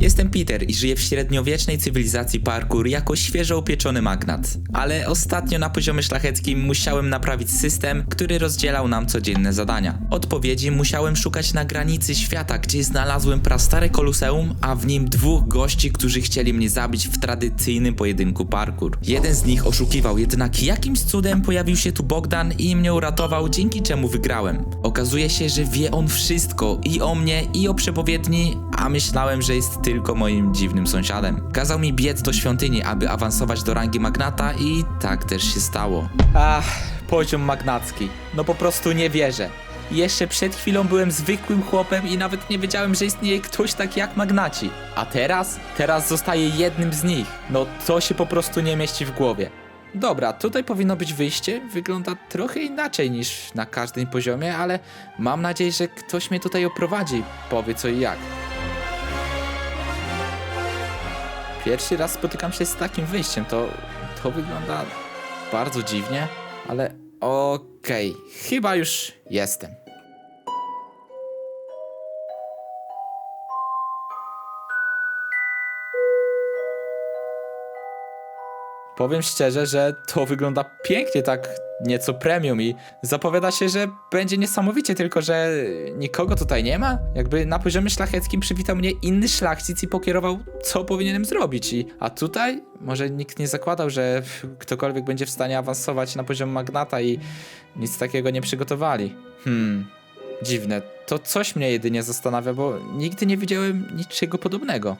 Jestem Peter i żyję w średniowiecznej cywilizacji parkour jako świeżo upieczony magnat. Ale ostatnio na poziomie szlacheckim musiałem naprawić system, który rozdzielał nam codzienne zadania. Odpowiedzi musiałem szukać na granicy świata, gdzie znalazłem prastare koluseum, a w nim dwóch gości, którzy chcieli mnie zabić w tradycyjnym pojedynku parkour. Jeden z nich oszukiwał, jednak jakimś cudem pojawił się tu Bogdan i mnie uratował, dzięki czemu wygrałem. Okazuje się, że wie on wszystko i o mnie, i o przepowiedni, a myślałem, że jest tylko moim dziwnym sąsiadem. Kazał mi biec do świątyni, aby awansować do rangi magnata i tak też się stało. Ach, poziom magnacki. No po prostu nie wierzę. Jeszcze przed chwilą byłem zwykłym chłopem i nawet nie wiedziałem, że istnieje ktoś taki jak magnaci. A teraz? Teraz zostaję jednym z nich. No to się po prostu nie mieści w głowie. Dobra, tutaj powinno być wyjście. Wygląda trochę inaczej niż na każdym poziomie, ale mam nadzieję, że ktoś mnie tutaj oprowadzi, powie co i jak. Pierwszy raz spotykam się z takim wyjściem. To, to wygląda bardzo dziwnie, ale okej, chyba już jestem. Powiem szczerze, że to wygląda pięknie, tak nieco premium i zapowiada się, że będzie niesamowicie, tylko że nikogo tutaj nie ma. Jakby na poziomie szlacheckim przywitał mnie inny szlachcic i pokierował, co powinienem zrobić. I, a tutaj może nikt nie zakładał, że ktokolwiek będzie w stanie awansować na poziom magnata i nic takiego nie przygotowali. Hmm, dziwne. To coś mnie jedynie zastanawia, bo nigdy nie widziałem niczego podobnego.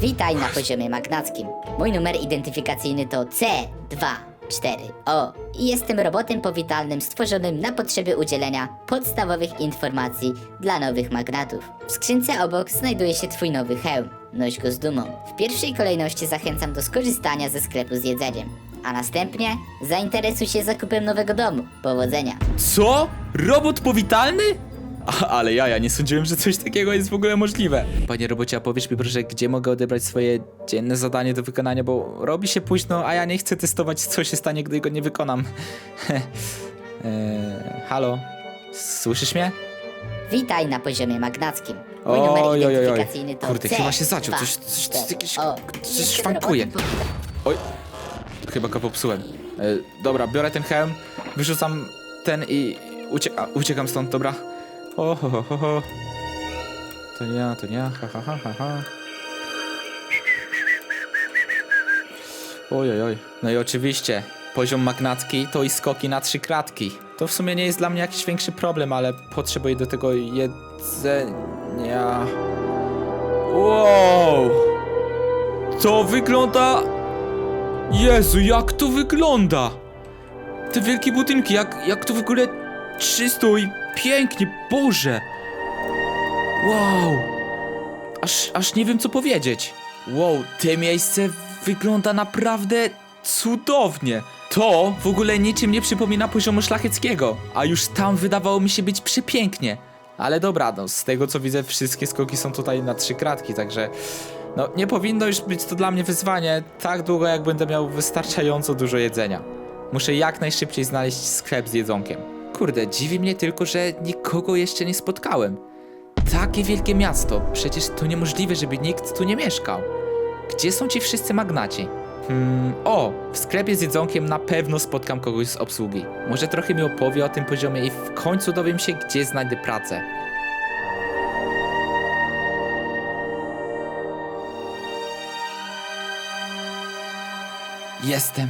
Witaj na poziomie magnackim. Mój numer identyfikacyjny to C24O i jestem robotem powitalnym stworzonym na potrzeby udzielenia podstawowych informacji dla nowych magnatów. W skrzynce obok znajduje się Twój nowy hełm. Noś go z dumą. W pierwszej kolejności zachęcam do skorzystania ze sklepu z jedzeniem. A następnie zainteresuj się zakupem nowego domu. Powodzenia. Co? Robot powitalny? A, ale ja, ja nie sądziłem, że coś takiego jest w ogóle możliwe. Panie robocie, a powiesz mi proszę, gdzie mogę odebrać swoje dzienne zadanie do wykonania, bo robi się późno, a ja nie chcę testować, co się stanie, gdy go nie wykonam. eee, halo? Słyszysz mnie? Witaj na poziomie magnackim. Mój Oj, numer oj, oj, oj. identyfikacyjny to Kurde, C chyba się zaciął, coś- coś- coś- jakieś- O, coś szwankuje. Oj, chyba go popsułem. E, dobra, biorę ten hełm, wyrzucam ten i ucie a, uciekam stąd, dobra? Ho, ho, ho, ho. To nie ja, to nie ja, ha, ha, ha, ha, ha. Oj, oj, oj. No i oczywiście, poziom magnacki to i skoki na trzy kratki. To w sumie nie jest dla mnie jakiś większy problem, ale potrzebuję do tego jedzenia. Wow! To wygląda Jezu, jak to wygląda! Te wielkie budynki, jak, jak to w ogóle czysto i pięknie, Boże! Wow! Aż, aż nie wiem co powiedzieć. Wow, te miejsce wygląda naprawdę cudownie. To w ogóle niczym nie przypomina poziomu szlacheckiego, a już tam wydawało mi się być przepięknie. Ale dobra, no z tego co widzę, wszystkie skoki są tutaj na trzy kratki, także no nie powinno już być to dla mnie wyzwanie tak długo, jak będę miał wystarczająco dużo jedzenia. Muszę jak najszybciej znaleźć sklep z jedzonkiem. Kurde, dziwi mnie tylko, że nikogo jeszcze nie spotkałem. Takie wielkie miasto, przecież to niemożliwe, żeby nikt tu nie mieszkał. Gdzie są ci wszyscy magnaci? Hmm, o, w sklepie z jedzonkiem na pewno spotkam kogoś z obsługi. Może trochę mi opowie o tym poziomie i w końcu dowiem się, gdzie znajdę pracę. Jestem.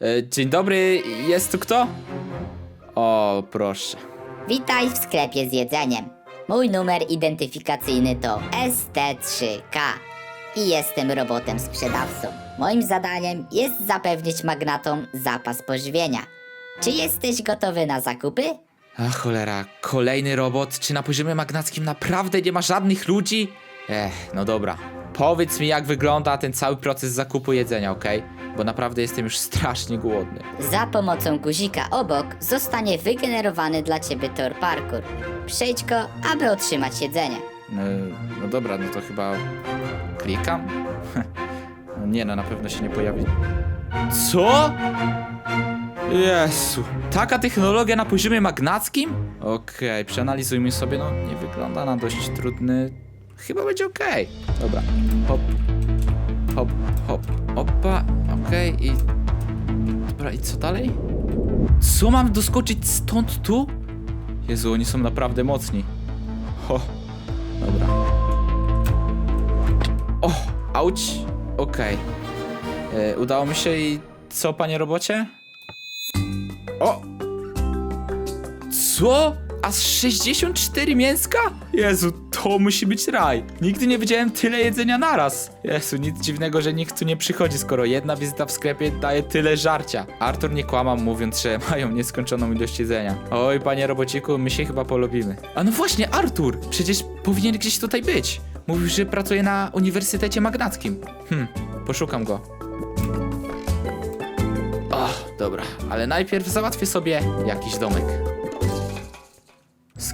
E, dzień dobry, jest tu kto? O, proszę. Witaj w sklepie z jedzeniem. Mój numer identyfikacyjny to ST3K i jestem robotem sprzedawcą. Moim zadaniem jest zapewnić magnatom zapas pożywienia. Czy jesteś gotowy na zakupy? A cholera, kolejny robot? Czy na poziomie magnackim naprawdę nie ma żadnych ludzi? Ech, no dobra. Powiedz mi, jak wygląda ten cały proces zakupu jedzenia, okej? Bo naprawdę jestem już strasznie głodny. Za pomocą guzika obok zostanie wygenerowany dla ciebie tor parkour. Przejdź go, aby otrzymać jedzenie. No, no dobra, no to chyba klikam? No nie no, na pewno się nie pojawi. Co? Jezu, taka technologia na poziomie magnackim? Okej, przeanalizujmy sobie, no nie wygląda na dość trudny chyba będzie okej. Dobra, hop, hop, hop, opa, okej i... Dobra, i co dalej? Co, mam doskoczyć stąd tu? Jezu, oni są naprawdę mocni. Ho, dobra. O, auć, okej. E, Udało mi się i co, panie robocie? O! Co? Aż 64 mięska? Jezu, to musi być raj. Nigdy nie widziałem tyle jedzenia naraz. Jezu, nic dziwnego, że nikt tu nie przychodzi, skoro jedna wizyta w sklepie daje tyle żarcia. Artur nie kłamał, mówiąc, że mają nieskończoną ilość jedzenia. Oj, panie robociku, my się chyba polubimy. A no właśnie, Artur! Przecież powinien gdzieś tutaj być. Mówił, że pracuje na Uniwersytecie Magnackim. Hm, poszukam go. O, dobra, ale najpierw załatwię sobie jakiś domek.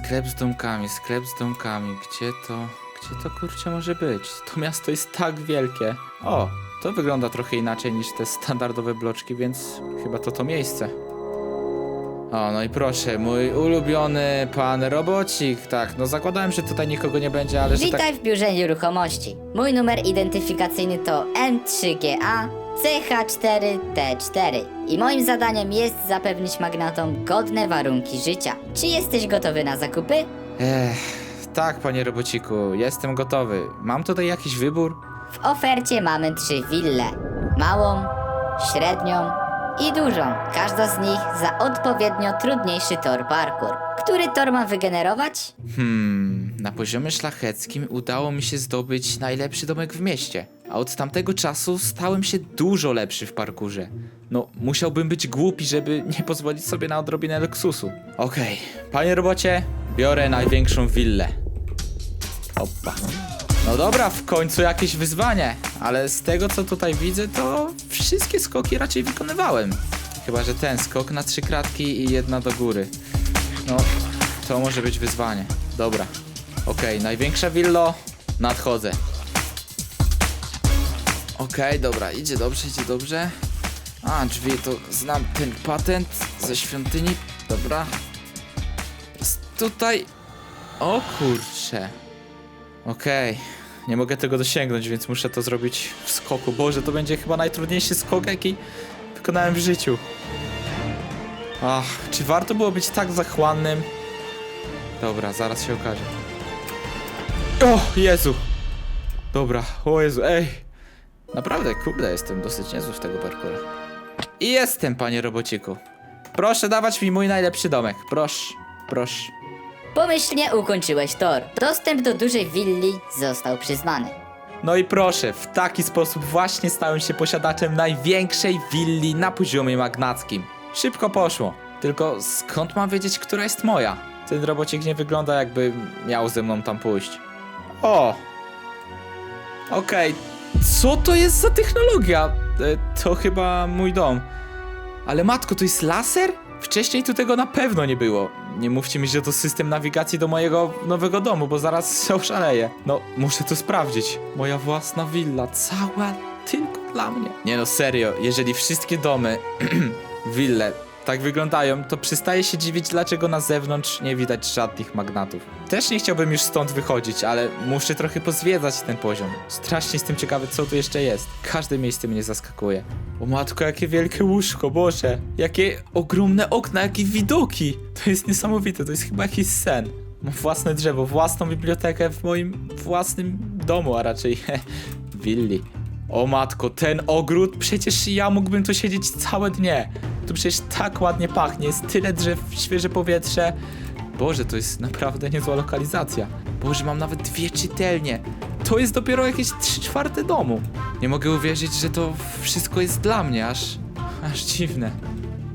Sklep z domkami, sklep z domkami. Gdzie to? Gdzie to kurczę może być? To miasto jest tak wielkie. O, to wygląda trochę inaczej niż te standardowe bloczki, więc chyba to to miejsce. O, no i proszę, mój ulubiony pan robocik. Tak, no zakładałem, że tutaj nikogo nie będzie, ale że tak... Witaj w biurze nieruchomości. Mój numer identyfikacyjny to M3GA CH4T4 i moim zadaniem jest zapewnić magnatom godne warunki życia. Czy jesteś gotowy na zakupy? Ech, tak, panie robociku, jestem gotowy. Mam tutaj jakiś wybór? W ofercie mamy trzy wille. Małą, średnią i dużą. Każda z nich za odpowiednio trudniejszy tor parkour. Który tor ma wygenerować? Hmm, na poziomie szlacheckim udało mi się zdobyć najlepszy domek w mieście, a od tamtego czasu stałem się dużo lepszy w parkurze. No, musiałbym być głupi, żeby nie pozwolić sobie na odrobinę luksusu. Okej, panie robocie, biorę największą willę. Opa. No dobra, w końcu jakieś wyzwanie, ale z tego co tutaj widzę, to wszystkie skoki raczej wykonywałem. Chyba, że ten skok na trzy kratki i jedna do góry. No, to może być wyzwanie. Dobra. Okej, największa willo. Nadchodzę. Okej, dobra, idzie dobrze, idzie dobrze. A, drzwi to znam ten patent ze świątyni. Dobra. Jest tutaj. O kurcze. Okej. Nie mogę tego dosięgnąć, więc muszę to zrobić w skoku. Boże, to będzie chyba najtrudniejszy skok, jaki wykonałem w życiu. Ach, czy warto było być tak zachłannym? Dobra, zaraz się okaże. O, Jezu! Dobra, o Jezu, ej! Naprawdę, kurde, jestem dosyć niezły w tego parkoura. I jestem, panie robociku. Proszę dawać mi mój najlepszy domek. Proszę, proszę. Pomyślnie ukończyłeś tor. Dostęp do dużej willi został przyznany. No i proszę, w taki sposób właśnie stałem się posiadaczem największej willi na poziomie magnackim. Szybko poszło. Tylko skąd mam wiedzieć, która jest moja? Ten robocik nie wygląda jakby miał ze mną tam pójść. O! Okej, co to jest za technologia? E, to chyba mój dom. Ale matko, to jest laser? Wcześniej tu tego na pewno nie było. Nie mówcie mi, że to system nawigacji do mojego nowego domu, bo zaraz się oszaleję. No, muszę to sprawdzić. Moja własna willa, cała tylko dla mnie. Nie no, serio, jeżeli wszystkie domy, wille, tak wyglądają, to przestaję się dziwić, dlaczego na zewnątrz nie widać żadnych magnatów. Też nie chciałbym już stąd wychodzić, ale muszę trochę pozwiedzać ten poziom. Strasznie jestem ciekawy, co tu jeszcze jest. Każde miejsce mnie zaskakuje. O matko, jakie wielkie łóżko, Boże. Jakie ogromne okna, jakie widoki. To jest niesamowite, to jest chyba jakiś sen. Mam własne drzewo, własną bibliotekę w moim własnym domu, a raczej willi. O matko, ten ogród, przecież ja mógłbym tu siedzieć całe dnie. Tu przecież tak ładnie pachnie, jest tyle drzew, świeże powietrze. Boże, to jest naprawdę niezła lokalizacja. Boże, mam nawet dwie czytelnie. To jest dopiero jakieś trzy czwarte domu. Nie mogę uwierzyć, że to wszystko jest dla mnie, aż... aż dziwne.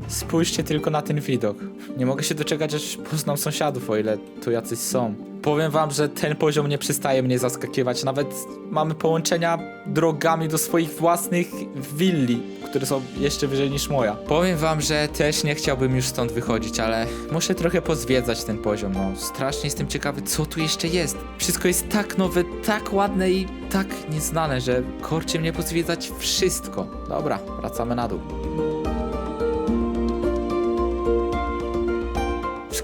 Spójrzcie tylko na ten widok. Nie mogę się doczekać, aż poznam sąsiadów, o ile tu jacyś są. Powiem wam, że ten poziom nie przestaje mnie zaskakiwać. Nawet mamy połączenia drogami do swoich własnych willi, które są jeszcze wyżej niż moja. Powiem wam, że też nie chciałbym już stąd wychodzić, ale muszę trochę pozwiedzać ten poziom. No, strasznie jestem ciekawy, co tu jeszcze jest. Wszystko jest tak nowe, tak ładne i tak nieznane, że korcie mnie pozwiedzać wszystko. Dobra, wracamy na dół.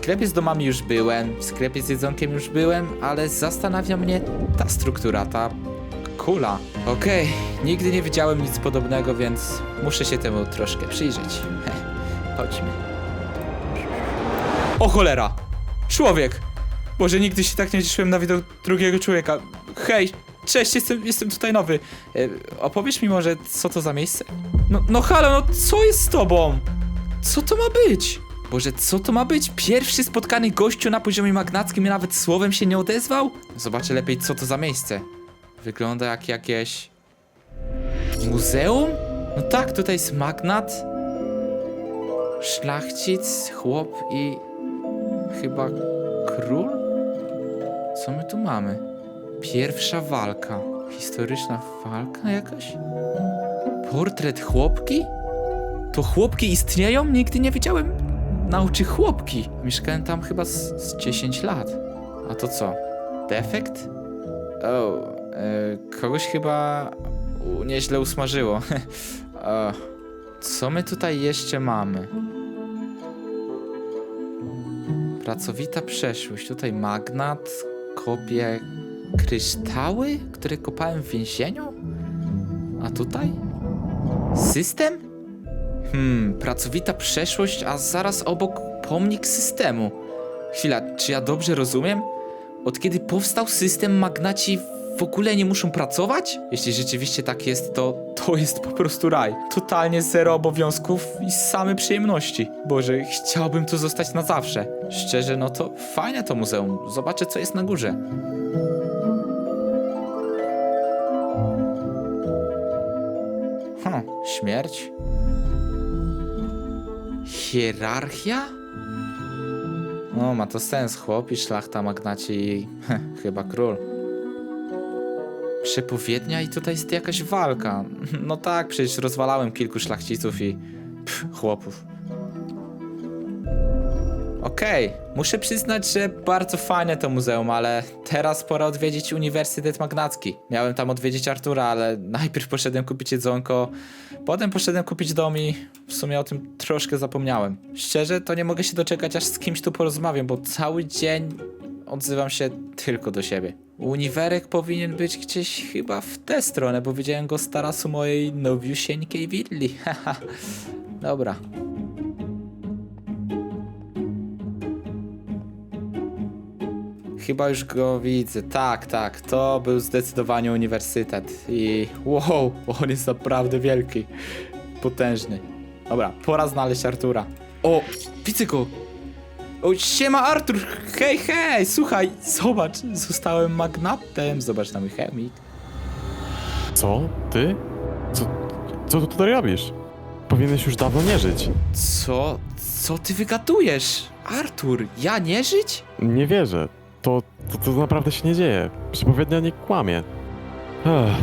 Sklepie z domami już byłem, w sklepie z jedzonkiem już byłem, ale zastanawia mnie, ta struktura, ta kula. Okej, nigdy nie widziałem nic podobnego, więc muszę się temu troszkę przyjrzeć. Chodźmy. O cholera! Człowiek! Boże, nigdy się tak nie cieszyłem na widok drugiego człowieka. Hej, cześć, jestem, jestem tutaj nowy. E, opowiesz mi może, co to za miejsce? No, no halo, no co jest z tobą? Co to ma być? Boże, co to ma być? Pierwszy spotkany gościu na poziomie magnackim i nawet słowem się nie odezwał? Zobaczę lepiej, co to za miejsce. Wygląda jak jakieś... Muzeum? No tak, tutaj jest magnat, szlachcic, chłop i... chyba król? Co my tu mamy? Pierwsza walka. Historyczna walka jakaś? Portret chłopki? To chłopki istnieją? Nigdy nie widziałem na oczy chłopki. Mieszkałem tam chyba z, z 10 lat. A to co? Defekt? O, e, kogoś chyba nieźle usmażyło. co my tutaj jeszcze mamy? Pracowita przeszłość. Tutaj magnat, kopie kryształy, które kopałem w więzieniu? A tutaj? System? Hmm, pracowita przeszłość, a zaraz obok pomnik systemu. Chwila, czy ja dobrze rozumiem? Od kiedy powstał system, magnaci w ogóle nie muszą pracować? Jeśli rzeczywiście tak jest, to to jest po prostu raj. Totalnie zero obowiązków i same przyjemności. Boże, chciałbym tu zostać na zawsze. Szczerze, no to fajne to muzeum. Zobaczę, co jest na górze. Hm, śmierć? Hierarchia? No, ma to sens, chłop i szlachta, magnaci i heh, chyba król. Przepowiednia i tutaj jest jakaś walka. No tak, przecież rozwalałem kilku szlachciców i pff, chłopów. Okej, muszę przyznać, że bardzo fajne to muzeum, ale teraz pora odwiedzić Uniwersytet Magnacki. Miałem tam odwiedzić Artura, ale najpierw poszedłem kupić jedzonko, potem poszedłem kupić dom i w sumie o tym troszkę zapomniałem. Szczerze, to nie mogę się doczekać, aż z kimś tu porozmawiam, bo cały dzień odzywam się tylko do siebie. Uniwerek powinien być gdzieś chyba w tę stronę, bo widziałem go z tarasu mojej nowiusieńkiej willi. Haha. Dobra. Chyba już go widzę. Tak, tak. To był zdecydowanie uniwersytet. I wow, on jest naprawdę wielki. Potężny. Dobra, pora znaleźć Artura. O, widzę go. O, siema Artur. Hej, hej, słuchaj, zobacz, zostałem magnatem. Zobacz na mój chemik. Co? Ty? Co, co tu tutaj robisz? Powinieneś już dawno nie żyć. Co? Co ty wygadujesz? Artur, ja nie żyć? Nie wierzę. To, to, to naprawdę się nie dzieje. Przepowiednia nie kłamie. Ech,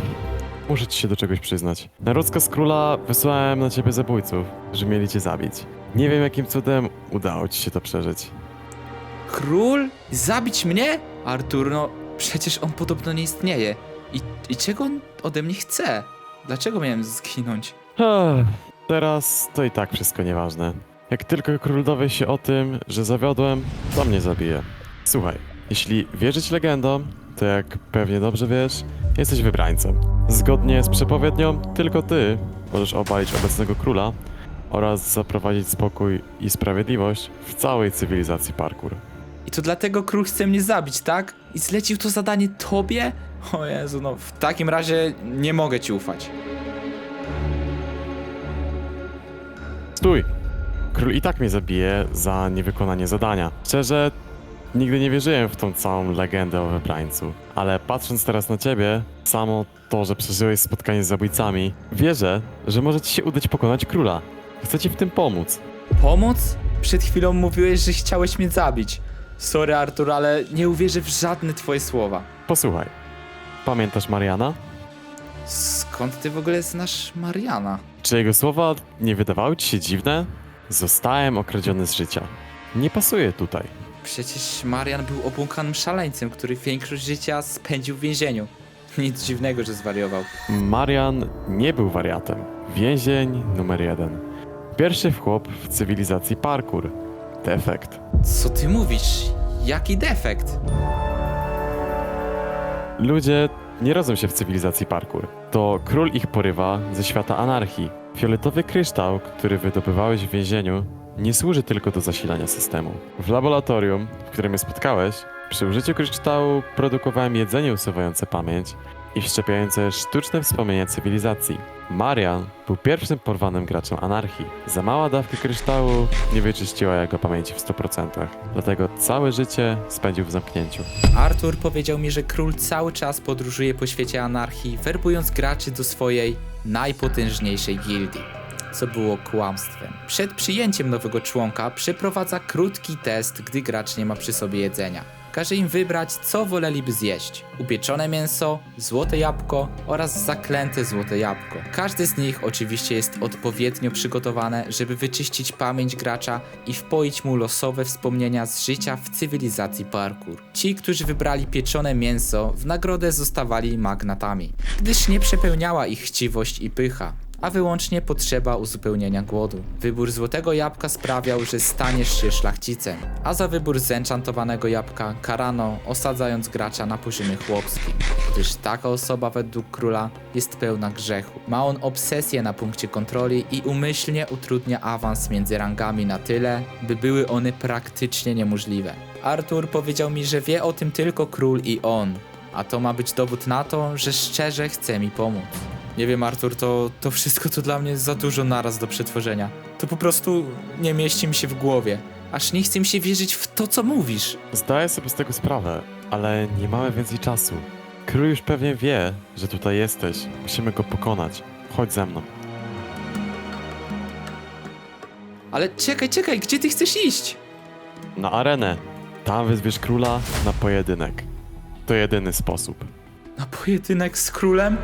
muszę ci się do czegoś przyznać. Na rozkaz króla wysłałem na ciebie zabójców, że mieli cię zabić. Nie wiem jakim cudem udało ci się to przeżyć. Król? Zabić mnie? Artur, no przecież on podobno nie istnieje. I, I czego on ode mnie chce? Dlaczego miałem zginąć? Ech, teraz to i tak wszystko nieważne. Jak tylko król dowie się o tym, że zawiodłem, to mnie zabije. Słuchaj, jeśli wierzyć legendom, to jak pewnie dobrze wiesz, jesteś wybrańcem. Zgodnie z przepowiednią, tylko ty możesz obalić obecnego króla oraz zaprowadzić spokój i sprawiedliwość w całej cywilizacji parkour. I to dlatego król chce mnie zabić, tak? I zlecił to zadanie tobie? O Jezu, no w takim razie nie mogę ci ufać. Stój! Król i tak mnie zabije za niewykonanie zadania. Szczerze, nigdy nie wierzyłem w tą całą legendę o wybrańcu. Ale patrząc teraz na ciebie, samo to, że przeżyłeś spotkanie z zabójcami, wierzę, że może ci się udać pokonać króla. Chcę ci w tym pomóc. Pomóc? Przed chwilą mówiłeś, że chciałeś mnie zabić. Sorry Artur, ale nie uwierzę w żadne twoje słowa. Posłuchaj. Pamiętasz Mariana? Skąd ty w ogóle znasz Mariana? Czy jego słowa nie wydawały ci się dziwne? Zostałem okradziony z życia. Nie pasuje tutaj. Przecież Marian był obłąkanym szaleńcem, który większość życia spędził w więzieniu. Nic dziwnego, że zwariował. Marian nie był wariatem. Więzień numer jeden. Pierwszy chłop w cywilizacji parkour. Defekt. Co ty mówisz? Jaki defekt? Ludzie nie rodzą się w cywilizacji parkour. To król ich porywa ze świata anarchii. Fioletowy kryształ, który wydobywałeś w więzieniu, nie służy tylko do zasilania systemu. W laboratorium, w którym mnie spotkałeś, przy użyciu kryształu produkowałem jedzenie usuwające pamięć i wszczepiające sztuczne wspomnienia cywilizacji. Marian był pierwszym porwanym graczem anarchii. Za mała dawka kryształu nie wyczyściła jego pamięci w 100%, dlatego całe życie spędził w zamknięciu. Arthur powiedział mi, że król cały czas podróżuje po świecie anarchii, werbując graczy do swojej najpotężniejszej gildii. Co było kłamstwem. Przed przyjęciem nowego członka przeprowadza krótki test, gdy gracz nie ma przy sobie jedzenia. Każe im wybrać, co woleliby zjeść: upieczone mięso, złote jabłko oraz zaklęte złote jabłko. Każde z nich oczywiście jest odpowiednio przygotowane, żeby wyczyścić pamięć gracza i wpoić mu losowe wspomnienia z życia w cywilizacji parkour. Ci, którzy wybrali pieczone mięso, w nagrodę zostawali magnatami, gdyż nie przepełniała ich chciwość i pycha a wyłącznie potrzeba uzupełnienia głodu. Wybór złotego jabłka sprawiał, że staniesz się szlachcicem, a za wybór zenchantowanego jabłka karano, osadzając gracza na poziomie chłopskim, gdyż taka osoba według króla jest pełna grzechu. Ma on obsesję na punkcie kontroli i umyślnie utrudnia awans między rangami na tyle, by były one praktycznie niemożliwe. Arthur powiedział mi, że wie o tym tylko król i on, a to ma być dowód na to, że szczerze chce mi pomóc. Nie wiem, Artur, to, to wszystko to dla mnie za dużo naraz do przetworzenia. To po prostu nie mieści mi się w głowie. Aż nie chce mi się wierzyć w to, co mówisz. Zdaję sobie z tego sprawę, ale nie mamy więcej czasu. Król już pewnie wie, że tutaj jesteś. Musimy go pokonać. Chodź ze mną. Ale czekaj, czekaj, gdzie ty chcesz iść? Na arenę. Tam wyzwiesz króla na pojedynek. To jedyny sposób. Na pojedynek z królem?